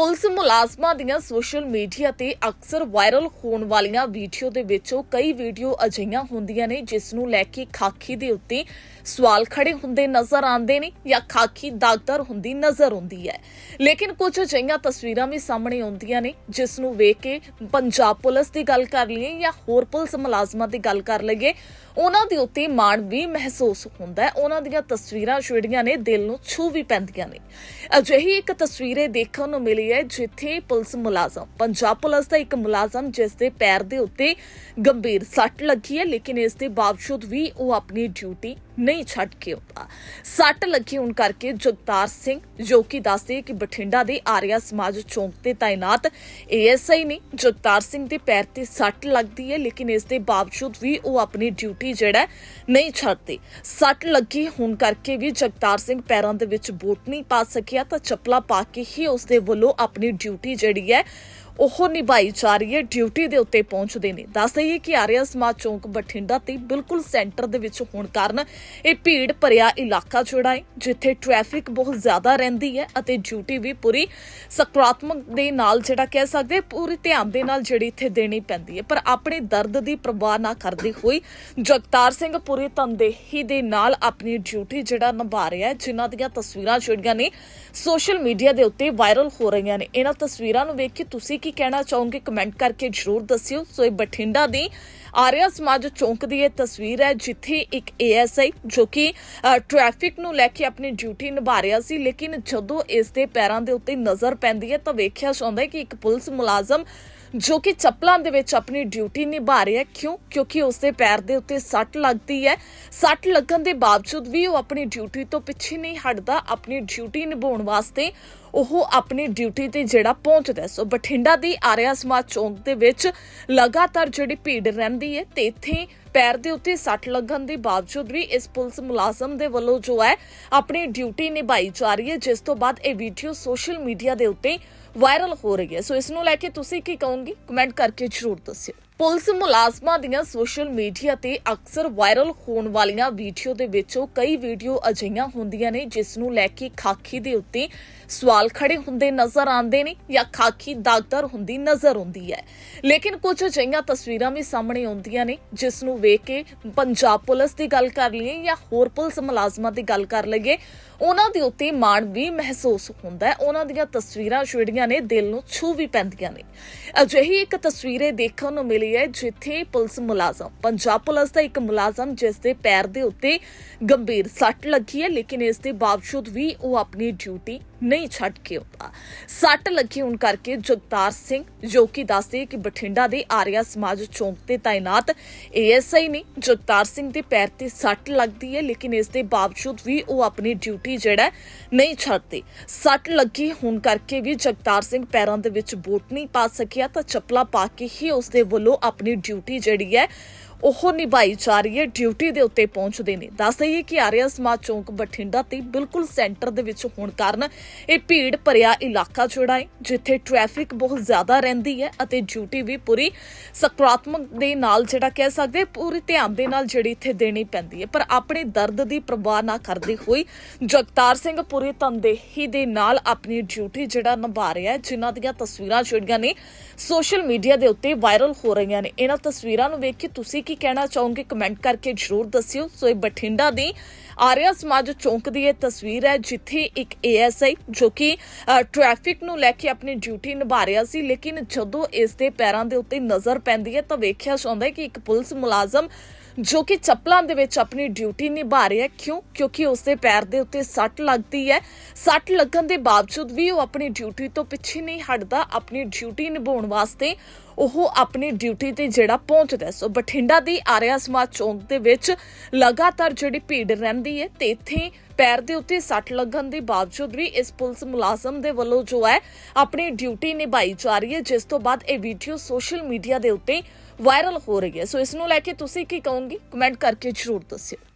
Police ਮੁਲਾਜ਼ਮਾਂ ਦੀਆਂ social media ਤੇ ਅਕਸਰ ਵਾਇਰਲ ਹੋਣ ਵਾਲੀਆਂ ਵੀਡੀਓ ਦੇ ਵਿੱਚੋਂ ਕਈ ਵੀਡੀਓ ਅਜਿਹੀਆਂ ਹੁੰਦੀਆਂ ਨੇ, ਜਿਸ ਨੂੰ ਲੈ ਕੇ ਖਾਕੀ ਦੇ ਉੱਤੇ ਸਵਾਲ ਖੜੇ ਹੁੰਦੇ ਨਜ਼ਰ ਆਉਂਦੇ ਨੇ ਜਾਂ ਖਾਕੀ ਦਾਗਦਾਰ ਹੁੰਦੀ ਨਜ਼ਰ ਆਉਂਦੀ ਹੈ। ਲੇਕਿਨ ਕੁਝ ਅਜਿਹੀਆਂ ਤਸਵੀਰਾਂ ਵੀ ਸਾਹਮਣੇ ਆਉਂਦੀਆਂ ਨੇ, ਜਿਸ ਨੂੰ ਵੇਖ ਕੇ ਪੰਜਾਬ ਪੁਲਿਸ ਦੀ ਗੱਲ ਕਰ ਲਈਏ ਜਾਂ ਹੋਰ ਪੁਲਿਸ ਮੁਲਾਜ਼ਮਾਂ ਦੀ ਗੱਲ ਕਰ ਲਈਏ, ਉਹਨਾਂ ਦੇ ਉੱਤੇ ਮਾਣ ਵੀ ਮਹਿਸੂਸ ਹੁੰਦਾ ਹੈ। ਉਹਨਾਂ ਦੀਆਂ ਤਸਵੀਰਾਂ ਜਿਹੜੀਆਂ ਨੇ, ਦਿਲ ਨੂੰ ਛੂ ਵੀ ਪੈਂਦੀਆਂ ਨੇ। ਅਜਿਹੀ ਇੱਕ ਤਸਵੀਰ ਦੇਖਣ ਨੂੰ ਮਿਲੀ ਹੈ, ਜਿੱਥੇ ਪੁਲਿਸ ਮੁਲਾਜ਼ਮ, ਪੰਜਾਬ ਪੁਲਿਸ ਦਾ ਇੱਕ ਮੁਲਾਜ਼ਮ ਜਿਸ ਦੇ ਪੈਰ ਦੇ ਉੱਤੇ ਗੰਭੀਰ ਸੱਟ ਲੱਗੀ ਹੈ, ਲੇਕਿਨ ਇਸ ਦੇ ਬਾਵਜੂਦ ਵੀ ਉਹ ਆਪਣੀ ਡਿਊਟੀ ਨਹੀਂ ਛੱਡ ਕੇ ਆਉਂਦਾ ਸੱਟ ਲੱਗੀ ਹੋਣ ਕਰਕੇ ਜਗਤਾਰ ਸਿੰਘ, ਜੋ ਕਿ ਦੱਸਦੇ ਕਿ ਬਠਿੰਡਾ ਦੇ ਆਰਿਆ ਸਮਾਜ ਚੌਂਕ ਤੇ ਤਾਇਨਾਤ ਏਐਸਆਈ ਨੇ ਜਗਤਾਰ ਸਿੰਘ ਦੇ ਪੈਰ ਤੇ ਸੱਟ ਲੱਗਦੀ ਹੈ, ਲੇਕਿਨ ਇਸ ਦੇ ਬਾਵਜੂਦ ਵੀ ਉਹ ਆਪਣੀ ਡਿਊਟੀ ਜਿਹੜਾ ਨਹੀਂ ਛੱਡਦੇ। ਸੱਟ ਲੱਗੀ ਹੋਣ ਕਰਕੇ ਵੀ ਜਗਤਾਰ ਸਿੰਘ ਪੈਰਾਂ ਦੇ ਵਿੱਚ ਬੂਟ ਨਹੀਂ ਪਾ ਸਕਿਆ, ਤਾਂ ਚੱਪਲਾ ਪਾ ਕੇ ਹੀ ਉਸ ਦੇ ਵੱਲੋਂ ਆਪਣੀ ਡਿਊਟੀ ਜਿਹੜੀ ਹੈ ਉਹ ਨਿਭਾਈ ਜਾ ਰਹੀ ਹੈ ਡਿਊਟੀ ਦੇ ਉੱਤੇ ਪਹੁੰਚਦੇ ਨੇ। ਦੱਸ ਦਈਏ ਕਿ ਆਰਿਆ ਸਮਾਜ ਚੌਂਕ ਬਠਿੰਡਾ ਤੇ ਬਿਲਕੁਲ ਸੈਂਟਰ ਦੇ ਵਿੱਚ ਹੋਣ ਕਾਰਨ ਇਹ ਭੀੜ ਭਰਿਆ ਇਲਾਕਾ ਜਿਹੜਾ ਹੈ ਜਿੱਥੇ ਟ੍ਰੈਫਿਕ ਬਹੁਤ ਜ਼ਿਆਦਾ ਰਹਿੰਦੀ ਹੈ ਅਤੇ ਡਿਊਟੀ ਵੀ ਪੂਰੀ ਸਕਾਰਾਤਮਕ ਦੇ ਨਾਲ ਜਿਹੜਾ ਕਹਿ ਸਕਦੇ ਹਾਂ, ਪੂਰੇ ਧਿਆਨ ਦੇ ਨਾਲ ਜਿਹੜੀ ਇੱਥੇ ਦੇਣੀ ਪੈਂਦੀ ਹੈ। ਪਰ ਆਪਣੇ ਦਰਦ ਦੀ ਪਰਵਾਹ ਨਾ ਕਰਦੀ ਹੋਈ ਜਗਤਾਰ ਸਿੰਘ ਪੂਰੀ ਤਨਦੇਹੀ ਦੇ ਨਾਲ ਆਪਣੀ ਡਿਊਟੀ ਜਿਹੜਾ ਨਿਭਾ ਰਿਹਾ ਹੈ ਜਿਨ੍ਹਾਂ ਦੀਆਂ ਤਸਵੀਰਾਂ ਜਿਹੜੀਆਂ ਨੇ ਸੋਸ਼ਲ ਮੀਡੀਆ ਦੇ ਉੱਤੇ ਵਾਇਰਲ ਹੋ ਰਹੀਆਂ ਨੇ। ਇਹਨਾਂ ਤਸਵੀਰਾਂ ਨੂੰ ਵੇਖ ਕੇ ਤੁਸੀਂ ਕੀ ਕਹਿਣਾ ਚਾਹੋਗੇ ਕਮੈਂਟ ਕਰਕੇ ਜਰੂਰ ਦੱਸਿਓ। ਸੋ ਇਹ ਬਠਿੰਡਾ ਦੀ ਆਰਿਆ ਸਮਾਜ ਚੌਂਕ ਦੀ ਇਹ ਤਸਵੀਰ ਹੈ, ਜਿੱਥੇ ਇੱਕ ਏਐਸਆਈ ਜੋ ਕਿ ਟ੍ਰੈਫਿਕ ਨੂੰ ਲੈ ਕੇ ਆਪਣੀ ਡਿਊਟੀ ਨਿਭਾ ਰਿਹਾ ਸੀ, ਲੇਕਿਨ ਜਦੋਂ ਇਸ ਦੇ ਪੈਰਾਂ ਦੇ ਉੱਤੇ ਨਜ਼ਰ ਪੈਂਦੀ ਹੈ ਤਾਂ ਵੇਖਿਆ ਜਾਂਦਾ ਹੈ ਕਿ ਇੱਕ ਪੁਲਿਸ ਮੁਲਾਜ਼ਮ ਜੋ ਕਿ ਚੱਪਲਾਂ ਦੇ ਵਿੱਚ ਆਪਣੀ ਡਿਊਟੀ ਨਿਭਾ ਰਿਹਾ ਹੈ। ਕਿਉਂ? ਕਿਉਂਕਿ ਉਸ ਦੇ ਪੈਰ ਦੇ ਉੱਤੇ ਸੱਟ ਲੱਗਦੀ ਹੈ। ਸੱਟ ਲੱਗਣ ਦੇ ਬਾਵਜੂਦ ਵੀ ਉਹ ਆਪਣੀ ਡਿਊਟੀ ਤੋਂ ਪਿੱਛੇ ਨਹੀਂ ਹਟਦਾ। ਆਪਣੀ ਡਿਊਟੀ ਨਿਭਾਉਣ ਵਾਸਤੇ ਉਹ ਆਪਣੀ ਡਿਊਟੀ ਤੇ ਜਿਹੜਾ ਪਹੁੰਚਦਾ ਸੋ ਬਠਿੰਡਾ ਦੀ ਆਰਿਆ ਸਮਾਜ ਚੌਂਕ ਦੇ ਵਿੱਚ ਲਗਾਤਾਰ ਜਿਹੜੀ ਭੀੜ ਰਹਿੰਦੀ ਹੈ ਤੇ ਇੱਥੇ ਪੈਰ ਦੇ ਉੱਤੇ ਸੱਟ ਲੱਗਣ ਦੇ ਬਾਵਜੂਦ ਵੀ ਇਸ ਪੁਲਿਸ ਮੁਲਾਜ਼ਮ ਦੇ ਵੱਲੋਂ ਜੋ ਹੈ ਆਪਣੀ ਡਿਊਟੀ ਨਿਭਾਈ ਜਾ ਰਹੀ ਹੈ। ਜਿਸ ਤੋਂ ਬਾਅਦ ਇਹ ਵੀਡੀਓ ਸੋਸ਼ਲ ਮੀਡੀਆ ਦੇ ਉੱਤੇ ਵਾਇਰਲ ਹੋ ਰਹੀ ਹੈ। ਸੋ ਇਸ ਨੂੰ ਲੈ ਕੇ ਤੁਸੀਂ ਕੀ ਕਹੋਗੇ? ਕਮੈਂਟ ਕਰਕੇ ਜਰੂਰ ਦੱਸਿਓ। ਪੁਲਿਸ ਮੁਲਾਜ਼ਮਾਂ ਦੀਆਂ ਸੋਸ਼ਲ ਮੀਡੀਆ ਤੇ ਅਕਸਰ ਵਾਇਰਲ ਹੋਣ ਵਾਲੀਆਂ ਵੀਡੀਓ ਦੇ ਵਿੱਚੋਂ ਕਈ ਵੀਡੀਓ ਅਜਿਹੀਆਂ ਹੁੰਦੀਆਂ ਨੇ ਜਿਸ ਨੂੰ ਲੈ ਕੇ ਖਾਕੀ ਦੇ ਉੱਤੇ ਸਵਾਲ ਖੜੇ ਹੁੰਦੇ ਨਜ਼ਰ ਆਉਂਦੇ ਨੇ ਜਾਂ ਖਾਕੀ ਦਾਗਦਾਰ ਹੁੰਦੀ ਨਜ਼ਰ ਆਉਂਦੀ ਹੈ। ਲੇਕਿਨ ਕੁਝ ਅਜਿਹੀਆਂ ਤਸਵੀਰਾਂ ਵੀ ਸਾਹਮਣੇ ਆਉਂਦੀਆਂ ਨੇ, ਜਿਸ ਨੂੰ ਵੇਖ ਕੇ ਪੰਜਾਬ ਪੁਲਿਸ ਦੀ ਗੱਲ ਕਰ ਲਈਏ ਜਾਂ ਹੋਰ ਪੁਲਿਸ ਮੁਲਾਜ਼ਮਾਂ ਦੀ ਗੱਲ ਕਰ ਲਈਏ, ਉਹਨਾਂ ਦੇ ਉੱਤੇ ਮਾਣ ਵੀ ਮਹਿਸੂਸ ਹੁੰਦਾ ਹੈ। ਉਹਨਾਂ ਦੀਆਂ ਤਸਵੀਰਾਂ ਜਿਹੜੀਆਂ ਨੇ ਦਿਲ ਨੂੰ ਛੂ ਵੀ ਪੈਂਦੀਆਂ ਨੇ। ਅਜਿਹੀ ਇੱਕ ਤਸਵੀਰ ਦੇਖਣ ਨੂੰ ਮਿਲੀ ਹੈ, ਜਿੱਥੇ ਪੁਲਿਸ ਮੁਲਾਜ਼ਮ, ਪੰਜਾਬ ਪੁਲਿਸ ਦਾ ਇੱਕ ਮੁਲਾਜ਼ਮ ਜਿਸ ਦੇ ਪੈਰ ਦੇ ਉੱਤੇ ਗੰਭੀਰ ਸੱਟ ਲੱਗੀ ਹੈ, ਲੇਕਿਨ ਇਸ ਦੇ ਬਾਵਜੂਦ ਵੀ ਉਹ ਆਪਣੀ ਡਿਊਟੀ ਨਹੀਂ ਛੱਡ ਕੇ ਆਉਂਦਾ। ਸੱਟ ਲੱਗੀ ਹੋਣ ਕਰਕੇ ਜਗਤਾਰ ਸਿੰਘ, ਜੋ ਕਿ ਦੱਸਦੇ ਕਿ ਬਠਿੰਡਾ ਦੇ ਆਰਿਆ ਸਮਾਜ ਚੌਂਕ ਤੇ ਤਾਇਨਾਤ ਏਐਸਆਈ ਨੇ ਜਗਤਾਰ ਸਿੰਘ ਦੇ ਪੈਰ ਤੇ ਸੱਟ ਲੱਗਦੀ ਹੈ, ਲੇਕਿਨ ਇਸ ਦੇ ਬਾਵਜੂਦ ਵੀ ਉਹ ਆਪਣੀ ਡਿਊਟੀ ਜਿਹੜਾ ਨਹੀਂ ਛੱਡਦੇ। ਸੱਟ ਲੱਗੀ ਹੋਣ ਕਰਕੇ ਵੀ ਜਗਤਾਰ ਸਿੰਘ ਪੈਰਾਂ ਦੇ ਵਿੱਚ ਬੂਟ ਨਹੀਂ ਪਾ ਸਕਿਆ, ਤਾਂ ਚੱਪਲਾ ਪਾ ਕੇ ਹੀ ਉਸ ਦੇ ਵੱਲੋਂ ਆਪਣੀ ਡਿਊਟੀ ਜਿਹੜੀ ਹੈ ਉਹ ਨਿਭਾਈ ਜਾ ਰਹੀ ਹੈ, ਡਿਊਟੀ ਦੇ ਉੱਤੇ ਪਹੁੰਚਦੇ ਨੇ। ਦੱਸ ਦਈਏ ਕਿ ਆਰਿਆ ਸਮਾਜ ਚੌਂਕ ਬਠਿੰਡਾ ਤੇ ਬਿਲਕੁਲ ਸੈਂਟਰ ਦੇ ਵਿੱਚ ਹੋਣ ਕਾਰਨ ਇਹ ਭੀੜ ਭਰਿਆ ਇਲਾਕਾ ਜਿਹੜਾ ਹੈ, ਜਿੱਥੇ ਟ੍ਰੈਫਿਕ ਬਹੁਤ ਜ਼ਿਆਦਾ ਰਹਿੰਦੀ ਹੈ ਅਤੇ ਡਿਊਟੀ ਵੀ ਪੂਰੀ ਸਕਾਰਾਤਮਕ ਦੇ ਨਾਲ ਜਿਹੜਾ ਕਹਿ ਸਕਦੇ, ਪੂਰੀ ਧਿਆਨ ਦੇ ਨਾਲ ਜਿਹੜੀ ਇੱਥੇ ਦੇਣੀ ਪੈਂਦੀ ਹੈ। ਪਰ ਆਪਣੇ ਦਰਦ ਦੀ ਪਰਵਾਹ ਨਾ ਕਰਦੇ ਹੋਈ ਜਗਤਾਰ ਸਿੰਘ ਪੂਰੀ ਤਨਦੇਹੀ ਦੇ ਨਾਲ ਆਪਣੀ ਡਿਊਟੀ ਜਿਹੜਾ ਨਿਭਾ ਰਿਹਾ ਹੈ, ਜਿਨ੍ਹਾਂ ਦੀਆਂ ਤਸਵੀਰਾਂ ਜਿਹੜੀਆਂ ਨੇ ਸੋਸ਼ਲ ਮੀਡੀਆ ਦੇ ਉੱਤੇ ਵਾਇਰਲ ਹੋ ਰਹੀਆਂ ਨੇ। ਇਹਨਾਂ ਤਸਵੀਰਾਂ ਨੂੰ ਵੇਖ ਕੇ ਤੁਸੀਂ ਕੀ ਕਹਿਣਾ ਚਾਹੋਗੇ ਕਮੈਂਟ ਕਰਕੇ ਜਰੂਰ ਦੱਸਿਓ। ਸੋ ਇਹ ਬਠਿੰਡਾ ਦੀ ਆਰਿਆ ਸਮਾਜ ਚੌਂਕ ਦੀ ਇਹ ਤਸਵੀਰ ਹੈ, ਜਿੱਥੇ ਇੱਕ ਏਐਸਆਈ ਜੋ ਕਿ ਟ੍ਰੈਫਿਕ ਨੂੰ ਲੈ ਕੇ ਆਪਣੀ ਡਿਊਟੀ ਨਿਭਾ ਰਿਹਾ ਸੀ, ਲੇਕਿਨ ਜਦੋਂ ਇਸ ਦੇ ਪੈਰਾਂ ਦੇ ਉੱਤੇ ਨਜ਼ਰ ਪੈਂਦੀ ਹੈ ਤਾਂ ਵੇਖਿਆ ਜਾਂਦਾ ਹੈ ਕਿ ਇੱਕ ਪੁਲਿਸ ਮੁਲਾਜ਼ਮ ਜੋ ਕਿ ਚੱਪਲਾਂ ਦੇ ਵਿੱਚ ਆਪਣੀ ਡਿਊਟੀ ਨਿਭਾ ਰਿਹਾ ਕਿਉਂ? ਕਿਉਂਕਿ ਉਸ ਪੈਰ ਦੇ ਉੱਤੇ ਸੱਟ ਲੱਗਦੀ ਹੈ। ਸੱਟ ਲੱਗਣ ਦੇ ਬਾਵਜੂਦ ਵੀ ਉਹ ਆਪਣੀ ਡਿਊਟੀ ਤੋਂ ਪਿੱਛੇ ਨਹੀਂ ਹਟਦਾ। ਆਪਣੀ ਡਿਊਟੀ ਨਿਭਾਉਣ ਵਾਸਤੇ ਉਹ ਆਪਣੀ ਡਿਊਟੀ ਤੇ ਜਿਹੜਾ ਪਹੁੰਚਦਾ ਸੋ ਬਠਿੰਡਾ ਦੀ ਆਰਿਆ ਸਮਾਜ ਚੌਂਕ ਦੇ ਵਿੱਚ ਲਗਾਤਾਰ ਜਿਹੜੀ ਭੀੜ ਰਹਿੰਦੀ ਹੈ ਤੇ ਇੱਥੇ ਪੈਰ ਦੇ ਉੱਤੇ ਸੱਟ ਲੱਗਣ ਦੇ ਬਾਵਜੂਦ ਵੀ ਇਸ ਪੁਲਿਸ ਮੁਲਾਜ਼ਮ ਦੇ ਵੱਲੋਂ ਜੋ ਹੈ ਆਪਣੀ ਡਿਊਟੀ ਨਿਭਾਈ ਜਾ ਰਹੀ ਹੈ, ਜਿਸ ਤੋਂ ਬਾਅਦ ਇਹ ਵੀਡੀਓ ਸੋਸ਼ਲ ਮੀਡੀਆ ਦੇ ਉੱਤੇ ਵਾਇਰਲ ਹੋ ਰਹੀ ਹੈ। ਸੋ ਇਸ ਨੂੰ ਲੈ ਕੇ ਤੁਸੀਂ ਕੀ ਕਹੋਗੇ? ਕਮੈਂਟ ਕਰਕੇ ਜਰੂਰ ਦੱਸਿਓ।